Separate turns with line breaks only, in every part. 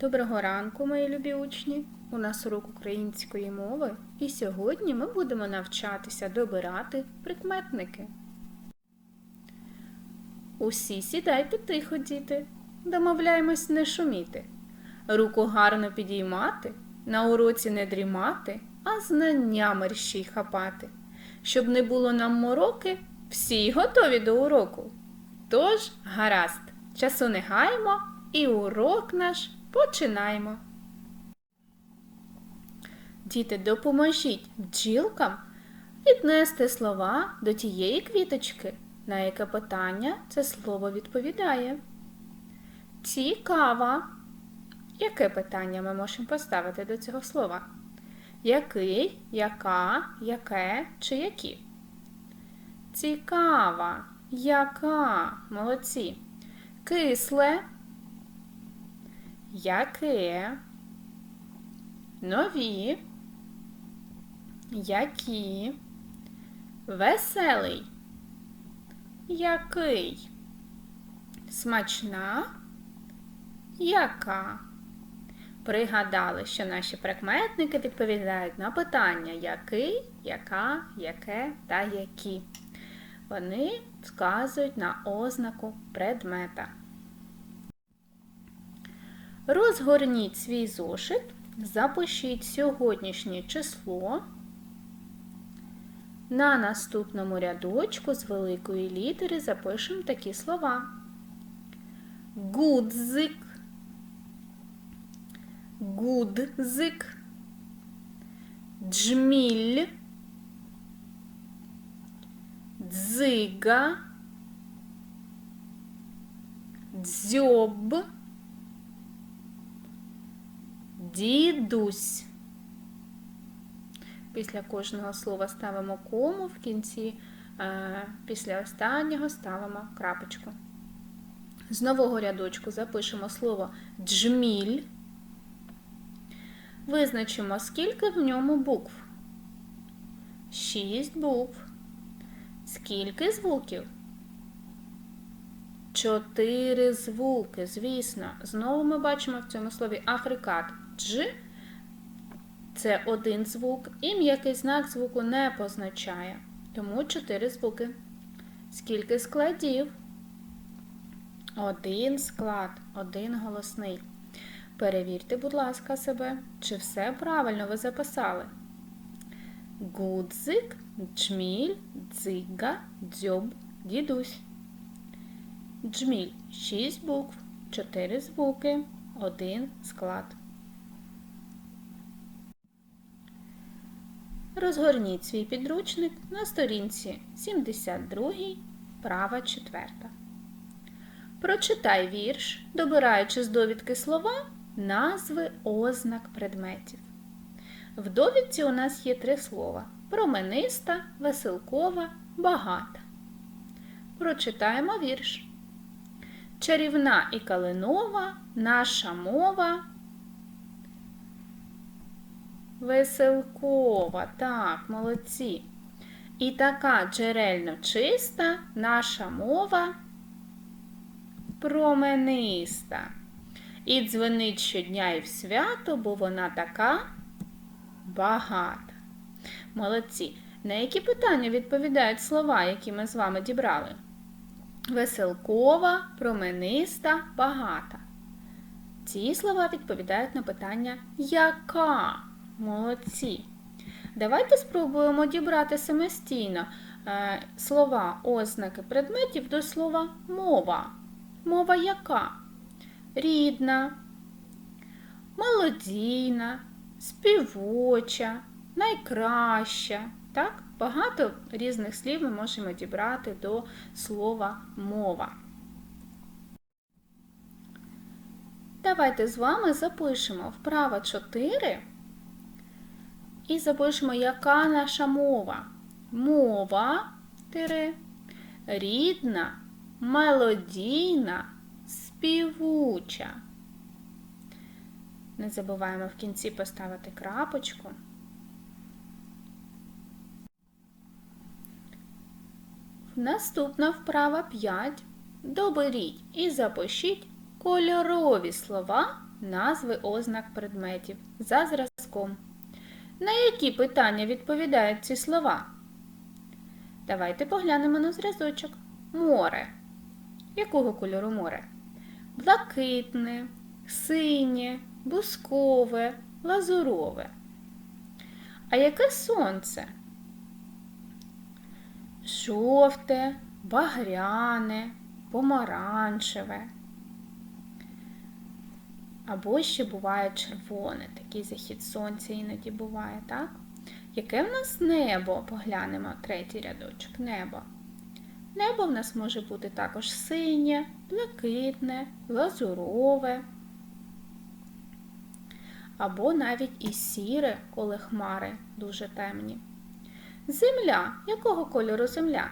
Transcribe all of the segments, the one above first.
Доброго ранку, мої любі учні! У нас урок української мови, і сьогодні ми будемо навчатися добирати прикметники. Усі сідайте тихо, діти, домовляємось не шуміти, руку гарно підіймати, на уроці не дрімати, а знання мерщій хапати. Щоб не було нам мороки, всі готові до уроку. Тож, гаразд, часу не гаємо і урок наш починаємо. Діти, допоможіть бджілкам віднести слова до тієї квіточки, на яке питання це слово відповідає. Цікава. Яке питання ми можемо поставити до цього слова? Який, яка, яке чи які? Цікава, яка, молодці. Кисле, яке, нові, які, веселий, який, смачна, яка. Пригадали, що наші прикметники відповідають на питання який, яка, яке та які. Вони вказують на ознаку предмета. Розгорніть свій зошит, запишіть сьогоднішнє число. На наступному рядочку з великої літери запишемо такі слова. Гудзик, гудзик, джміль, дзига, дзьоб, дідусь. Після кожного слова ставимо кому, в кінці е, після останнього ставимо крапочку. З нового рядочку запишемо слово джміль. Визначимо, скільки в ньому букв. Шість букв. Скільки звуків? Чотири звуки, звісно. Знову ми бачимо в цьому слові африкат. Дж це один звук, і м'який знак звуку не позначає. Тому чотири звуки. Скільки складів? Один склад, один голосний. Перевірте, будь ласка, себе, чи все правильно ви записали. Гудзик, джміль, дзига, дзьоб, дідусь. Джміль шість букв, чотири звуки, один склад. Розгорніть свій підручник на сторінці 72, права 4. Прочитай вірш, добираючи з довідки слова, назви ознак предметів. В довідці у нас є три слова: промениста, веселкова, багата. Прочитаємо вірш. Чарівна і калинова, наша мова. Веселкова, так, молодці. І така джерельно чиста наша мова промениста. І дзвенить щодня і в свято, бо вона така багата. Молодці. На які питання відповідають слова, які ми з вами дібрали? Веселкова, промениста, багата. Ці слова відповідають на питання яка? Молодці. Давайте спробуємо дібрати самостійно е, слова, ознаки предметів до слова мова. Мова яка? Рідна, молодійна, співоча, найкраща. Так? Багато різних слів ми можемо дібрати до слова мова. Давайте з вами запишемо вправо 4 і запишемо, яка наша мова. Мова тире, рідна, мелодійна, співуча. Не забуваємо в кінці поставити крапочку. Наступна вправа 5. Доберіть і запишіть кольорові слова назви ознак предметів за зразком. На які питання відповідають ці слова? Давайте поглянемо на зразочок. Море. Якого кольору море? Блакитне, синє, бускове, лазурове. А яке сонце? Жовте, багряне, помаранчеве. Або ще буває червоне, такий захід сонця іноді буває, так? Яке в нас небо? Поглянемо третій рядочок небо. Небо в нас може бути також синє, блакитне, лазурове. Або навіть і сіре, коли хмари дуже темні. Земля. Якого кольору земля?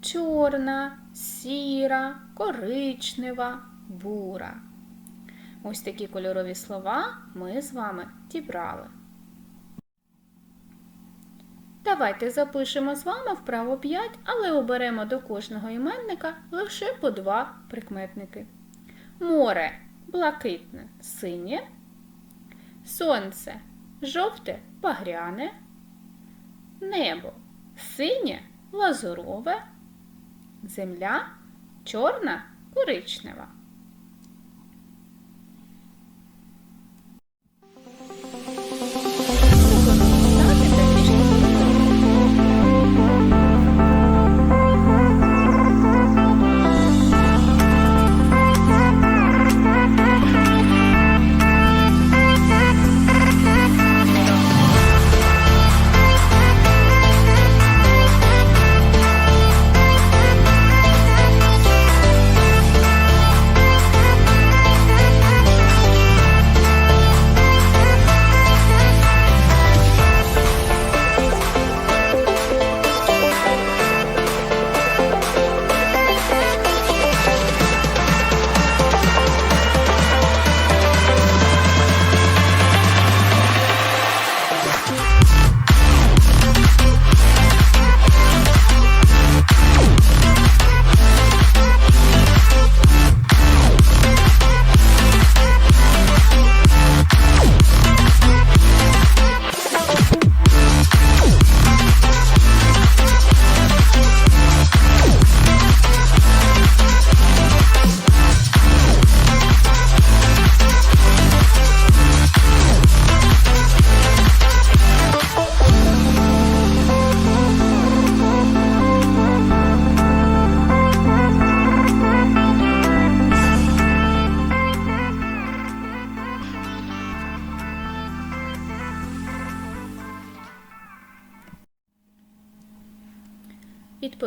Чорна, сіра, коричнева, бура. Ось такі кольорові слова ми з вами дібрали. Давайте запишемо з вами вправо 5, але оберемо до кожного іменника лише по два прикметники. Море блакитне, синє, сонце жовте, багряне, небо синє, лазурове, земля чорна, коричнева.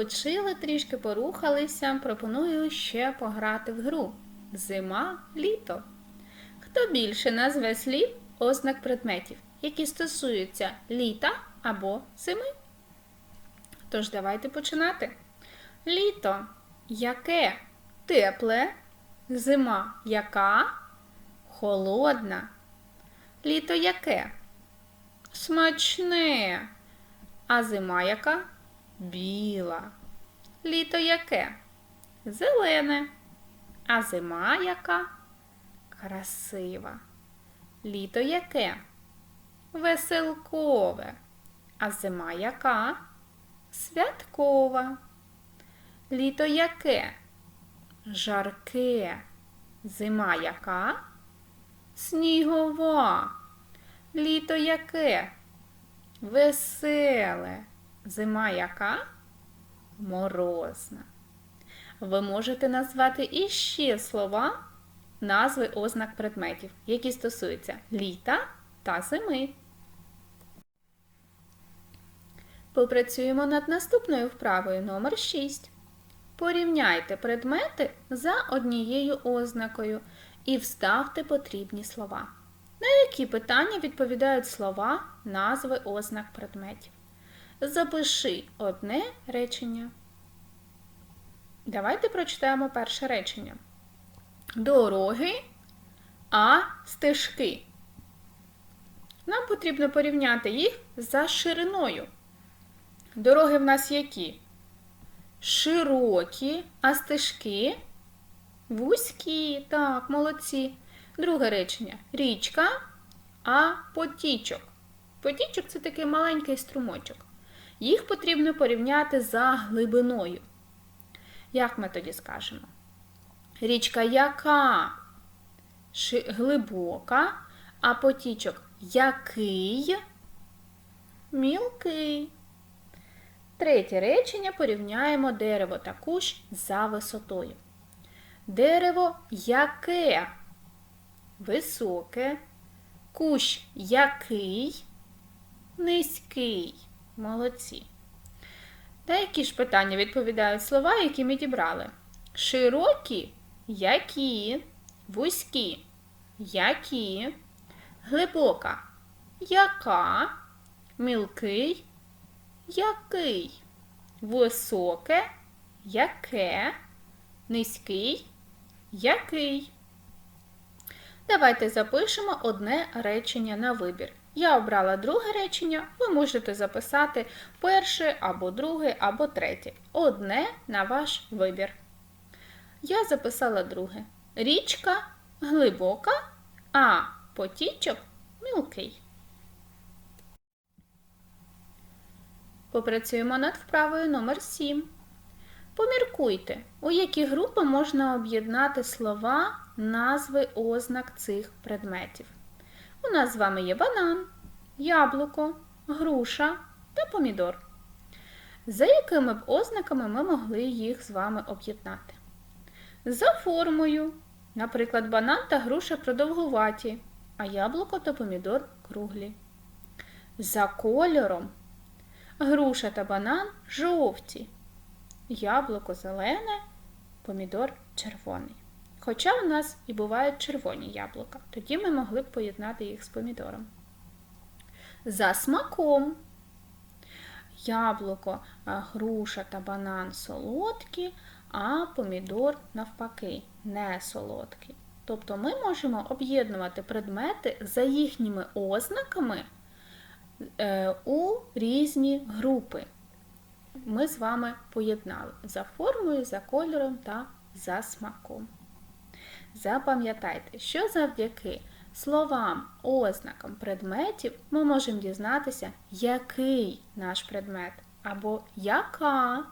Відпочили, трішки порухалися. Пропоную ще пограти в гру. Зима, літо. Хто більше назве слів ознак предметів, які стосуються літа або зими? Тож давайте починати. Літо яке? Тепле, зима яка? Холодна. Літо яке? Смачне. А зима яка? Біла. Літо яке? Зелене. А зима яка? Красива. Літо яке? Веселкове. А зима яка? Святкова. Літо яке? Жарке. Зима яка? Снігова. Літо яке? Веселе. Зима яка? Морозна. Ви можете назвати іще слова, назви ознак предметів, які стосуються літа та зими. Попрацюємо над наступною вправою номер 6. Порівняйте предмети за однією ознакою і вставте потрібні слова. На які питання відповідають слова, назви ознак предметів? Запиши одне речення. Давайте прочитаємо перше речення. Дороги, а стежки. Нам потрібно порівняти їх за шириною. Дороги в нас які? Широкі, а стежки Вузькі, так, молодці. Друге речення. Річка, а потічок. Потічок це такий маленький струмочок. Їх потрібно порівняти за глибиною. Як ми тоді скажемо? Річка яка? Ши- глибока, а потічок який? Мілкий. Третє речення порівняємо дерево та кущ за висотою. Дерево яке? Високе. Кущ який? Низький. Молодці. Та які ж питання відповідають слова, які ми дібрали? Широкі які? Вузькі які? Глибока яка? Мілкий який? Високе яке? Низький який? Давайте запишемо одне речення на вибір. Я обрала друге речення, ви можете записати перше або друге, або третє. Одне на ваш вибір. Я записала друге. Річка глибока, а потічок мілкий. Попрацюємо над вправою номер 7. Поміркуйте, у які групи можна об'єднати слова, назви ознак цих предметів. У нас з вами є банан, яблуко, груша та помідор. За якими б ознаками ми могли їх з вами об'єднати? За формою. Наприклад, банан та груша продовгуваті, а яблуко та помідор круглі. За кольором. Груша та банан жовті, яблуко зелене, помідор червоний. Хоча у нас і бувають червоні яблука, тоді ми могли б поєднати їх з помідором. За смаком. Яблуко, груша та банан солодкі, а помідор навпаки не солодкий. Тобто ми можемо об'єднувати предмети за їхніми ознаками е, у різні групи. Ми з вами поєднали за формою, за кольором та за смаком. Запам'ятайте, що завдяки словам, ознакам предметів ми можемо дізнатися, який наш предмет, або яка,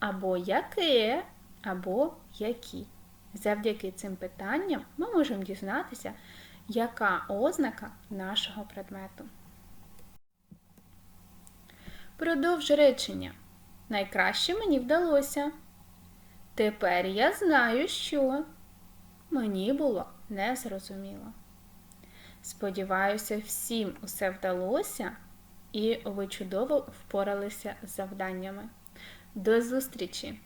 або яке, або які. Завдяки цим питанням ми можемо дізнатися, яка ознака нашого предмету. Продовж речення. Найкраще мені вдалося. Тепер я знаю, що мені було незрозуміло. Сподіваюся, всім усе вдалося і ви чудово впоралися з завданнями. До зустрічі!